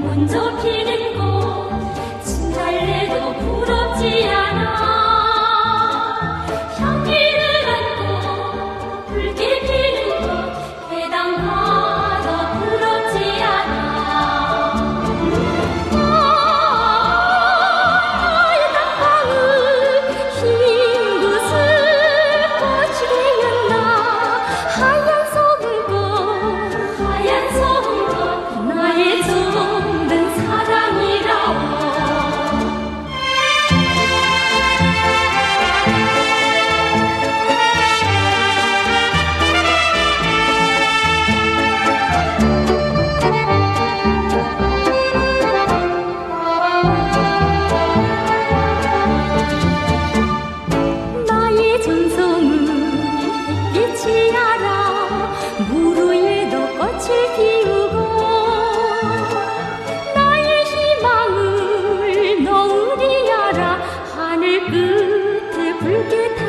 먼저 피는 꽃. 진달래도 부럽지 않아. 하늘 끝에 붉게